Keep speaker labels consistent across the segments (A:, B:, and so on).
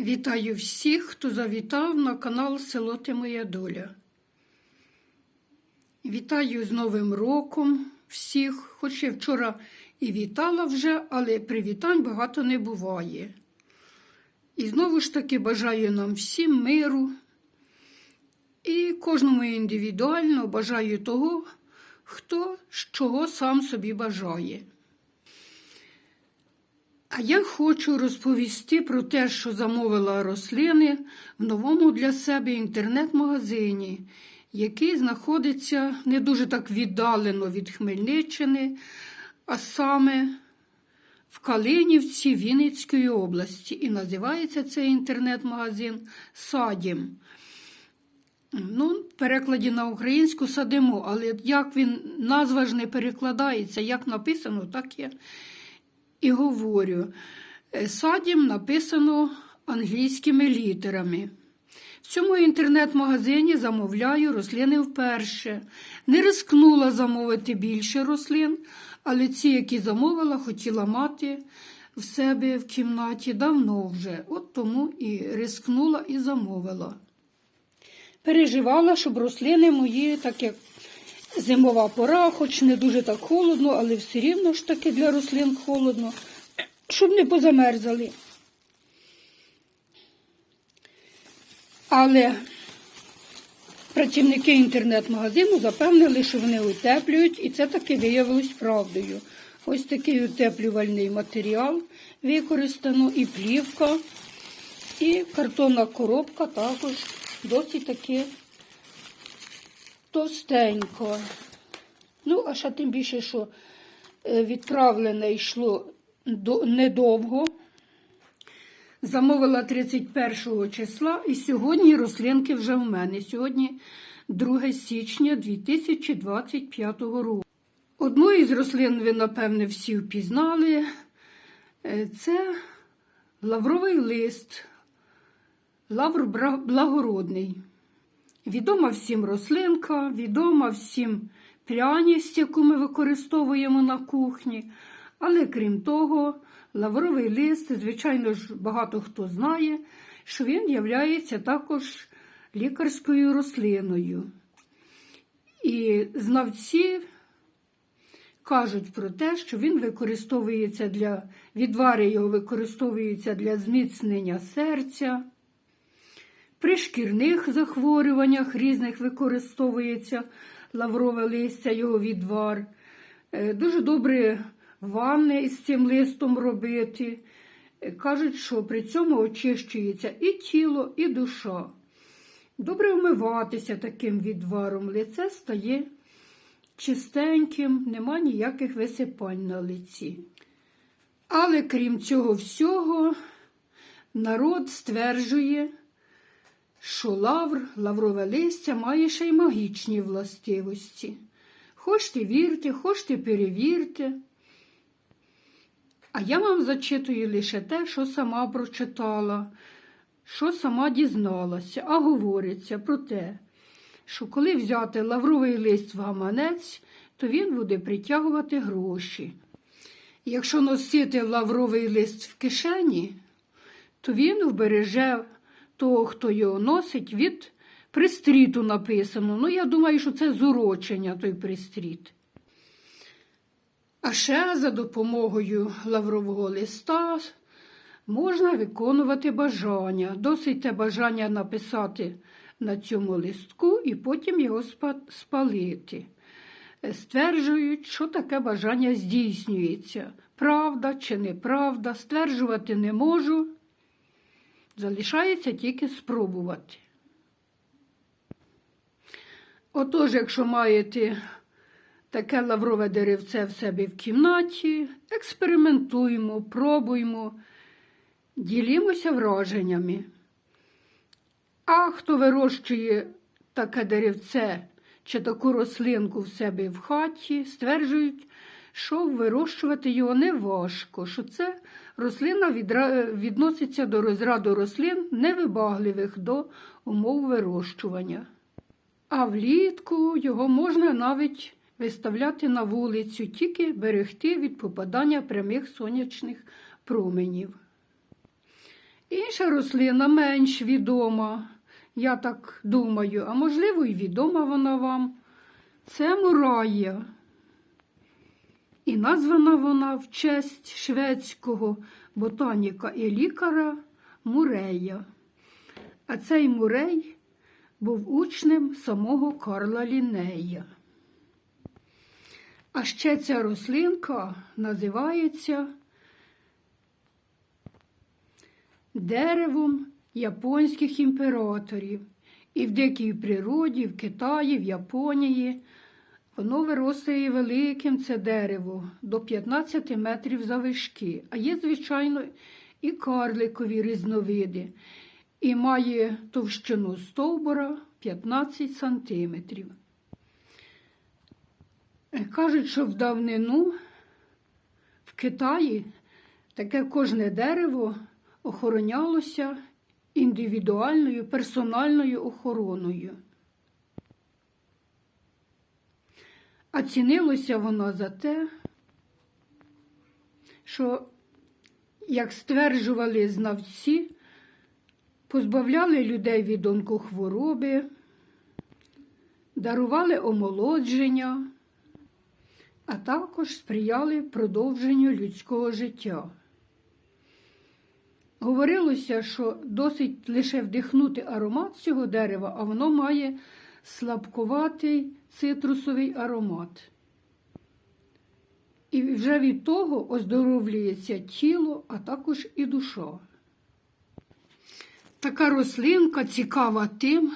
A: Вітаю всіх, хто завітав на канал Село Ти Моя Доля. Вітаю з Новим роком всіх, хоч я вчора і вітала вже, але привітань багато не буває. І знову ж таки бажаю нам всім миру і кожному індивідуально бажаю того, хто чого сам собі бажає. А я хочу розповісти про те, що замовила рослини в новому для себе інтернет-магазині, який знаходиться не дуже так віддалено від Хмельниччини, а саме в Калинівці Вінницької області. І називається цей інтернет-магазин Садім. Ну, в перекладі на українську садимо, але як він назва ж не перекладається, як написано, так я і говорю. Е, Садім написано англійськими літерами. В цьому інтернет-магазині замовляю рослини вперше. Не рискнула замовити більше рослин, але ці, які замовила, хотіла мати в себе в кімнаті давно вже. От тому і рискнула і замовила. Переживала, щоб рослини мої, так як зимова пора, хоч не дуже так холодно, але все рівно ж таки для рослин холодно, щоб не позамерзали. Але працівники інтернет-магазину запевнили, що вони утеплюють, і це таки виявилось правдою. Ось такий утеплювальний матеріал використано, і плівка, і картонна коробка також досить таки товстенько. Ну, а ще тим більше, що е, відправлене йшло недовго. Замовила 31 числа, і сьогодні рослинки вже в мене. Сьогодні 2 січня 2025 року. Одну із рослин ви, напевне, всі впізнали. Е, Це лавровий лист, лавр благородний. Відома всім рослинка, відома всім пряність, яку ми використовуємо на кухні. Але крім того, лавровий лист, звичайно ж, багато хто знає, що він є також лікарською рослиною. І знавці кажуть про те, що він використовується для відвари його використовуються для зміцнення серця. При шкірних захворюваннях різних використовується лаврове листя, його відвар. Е, Дуже добре ванни із цим листом робити. Е, Кажуть, що при цьому очищується і тіло, і душа. Добре вмиватися таким відваром. Лице стає чистеньким, нема ніяких висипань на лиці. Але крім цього всього, народ стверджує, що лавр, лаврове листя має ще й магічні властивості. Хочте вірте, хочте перевірте. А я вам зачитую лише те, що сама прочитала, що сама дізналася, а говориться про те, що коли взяти лавровий лист в гаманець, то він буде притягувати гроші. Якщо носити лавровий лист в кишені, то він вбереже того, хто його носить, від пристріту написано. Ну, я думаю, що це зурочення той пристріт. А ще за допомогою лаврового листа можна виконувати бажання. Досить те бажання написати на цьому листку і потім його спалити. Е, Стверджують, що таке бажання здійснюється. Правда чи неправда, стверджувати не можу. Залишається тільки спробувати. Отож, якщо маєте таке лаврове деревце в себе в кімнаті, експериментуємо, пробуємо, ділімося враженнями. А хто вирощує таке деревце чи таку рослинку в себе в хаті, стверджують, що вирощувати його не важко, що це рослина відноситься до розряду рослин невибагливих до умов вирощування. А влітку його можна навіть виставляти на вулицю, тільки берегти від попадання прямих сонячних променів. Інша рослина менш відома, я так думаю, а можливо, і відома вона вам. Це мурая. І названа вона в честь шведського ботаніка і лікаря Мурея. А цей мурей був учнем самого Карла Лінея. А ще ця рослинка називається деревом японських імператорів. І в дикій природі, в Китаї, в Японії. Воно виростає великим це дерево до 15 метрів завишки. А є, звичайно, і карликові різновиди. І має товщину стовбура 15 сантиметрів. Кажуть, що в давнину в Китаї таке кожне дерево охоронялося індивідуальною персональною охороною. А цінилося воно за те, що, як стверджували знавці, позбавляли людей від онкохвороби, дарували омолодження, а також сприяли продовженню людського життя. Говорилося, що досить лише вдихнути аромат цього дерева, а воно має слабкуватий цитрусовий аромат. І вже від того оздоровлюється тіло, а також і душа. Така рослинка цікава тим,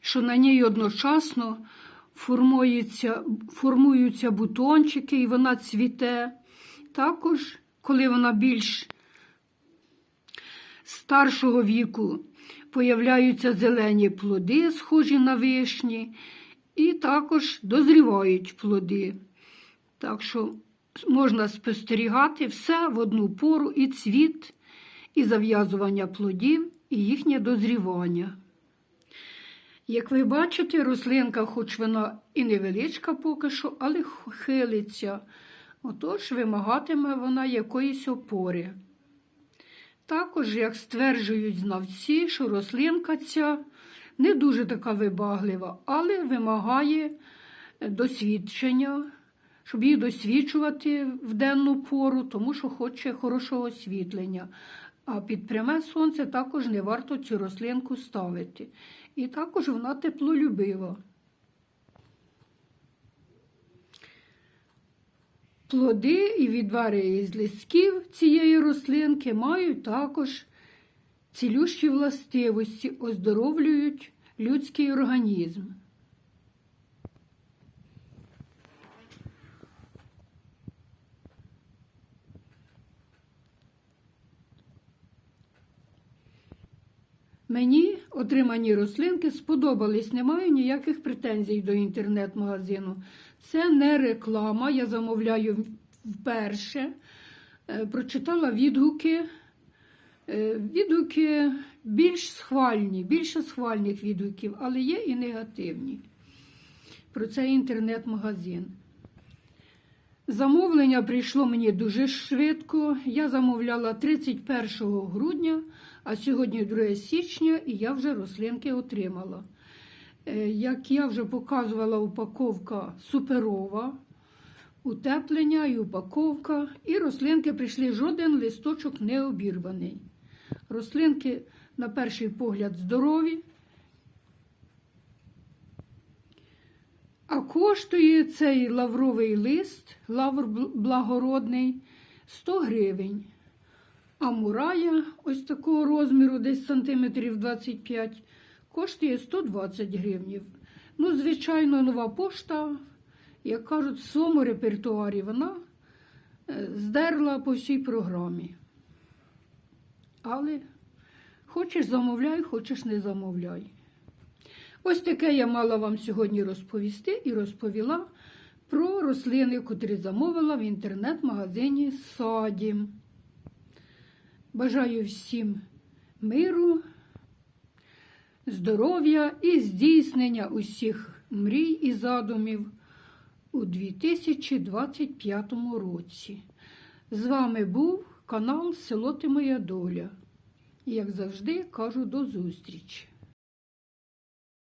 A: що на ній одночасно формуються, формуються бутончики і вона цвіте. Також, коли вона більш старшого віку, появляються зелені плоди, схожі на вишні, і також дозрівають плоди. Так що можна спостерігати все в одну пору і цвіт, і зав'язування плодів, і їхнє дозрівання. Як ви бачите, рослинка, хоч вона і невеличка поки що, але хилиться, отож вимагатиме вона якоїсь опори. Також, як стверджують знавці, що рослинка ця не дуже така вибаглива, але вимагає досвідчення, щоб її досвідчувати в денну пору, тому що хоче хорошого освітлення. А під пряме сонце також не варто цю рослинку ставити. І також вона теплолюбива. Плоди і відвари із листків цієї рослинки мають також цілющі властивості, оздоровлюють людський організм. Мені отримані рослинки сподобались, не маю ніяких претензій до інтернет-магазину. Це не реклама, я замовляю вперше. Е, Прочитала відгуки. Е, Відгуки більш схвальні, більше схвальних відгуків, але є і негативні. Про цей інтернет-магазин. Замовлення прийшло мені дуже швидко. Я замовляла 31 грудня, а сьогодні 2 січня, і я вже рослинки отримала. Е, Як я вже показувала, упаковка суперова, утеплення і упаковка. І рослинки прийшли жоден листочок не обірваний. Рослинки, на перший погляд, здорові. А коштує цей лавровий лист, лавр благородний, 100 гривень. А мурая ось такого розміру, десь сантиметрів 25, коштує 120 гривнів. Ну, звичайно, нова пошта, як кажуть, в своєму репертуарі вона е, здерла по всій програмі. Але хочеш замовляй, хочеш не замовляй. Ось таке я мала вам сьогодні розповісти і розповіла про рослини, котрі замовила в інтернет-магазині Садім. Бажаю всім миру, здоров'я і здійснення усіх мрій і задумів у 2025 році. З вами був канал Село Ти Моя Доля. І, як завжди, кажу до зустрічі.